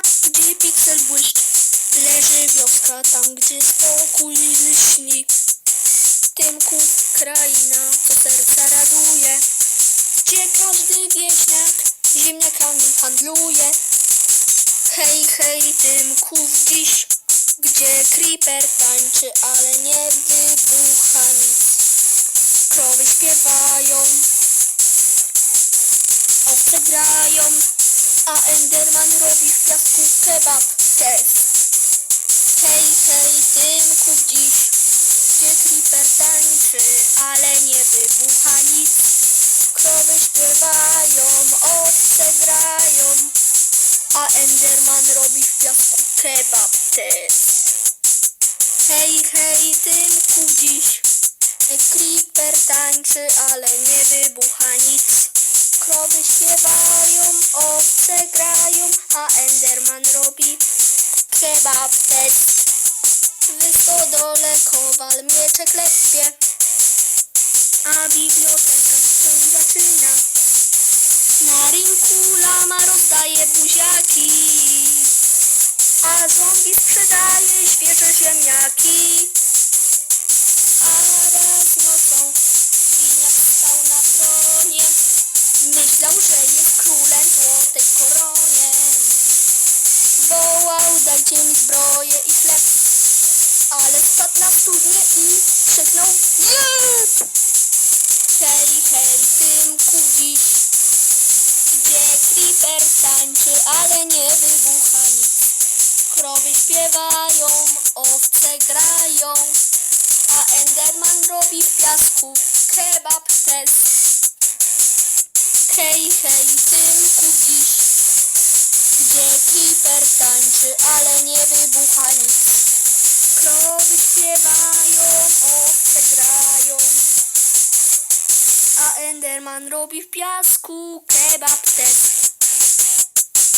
gdzie piksel błyszczy. Leży wioska, tam gdzie spokój lśni. W Tymku kraina, co serca raduje. Gdzie każdy wieśniak ziemniakami handluje. Hej, hej, Tymków dziś, gdzie creeper tańczy, ale nie wybucha nic. Krowy śpiewają, owce grają, a Enderman robi w piasku kebab test. Hej, hej, Tymków dziś, gdzie creeper tańczy, ale nie wybucha nic. Krowy śpiewają, owce grają, a Enderman robi w piasku kebab test. Hej, hej, Tymku dziś, creeper tańczy, ale nie wybucha nic. Krowy śpiewają, owce grają, a Enderman robi kebab test. W stodole kowal miecze a biblioteka się zaczyna. Na rynku lama rozdaje buziaki, a zombie sprzedaje świeże ziemniaki. Mi zbroję i chleb, ale spadł na studnię i krzyknął nie! Hej, hej, Tymku dziś, gdzie creeper tańczy, ale nie wybucha nic. Krowy śpiewają, owce grają, a Enderman robi w piasku kebab test. Hej, hej, Tymku dziś, gdzie creeper tańczy, ale nie wybucha nic. Krowy śpiewają, owce grają, a Enderman robi w piasku kebab test.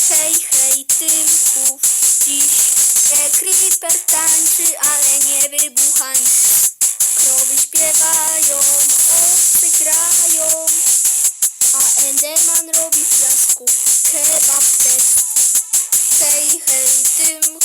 Hej, hej, Tymków, dziś gdzie tańczy, ale nie wybucha nic. Krowy śpiewają, owce grają, a Enderman robi w piasku kebab. extremo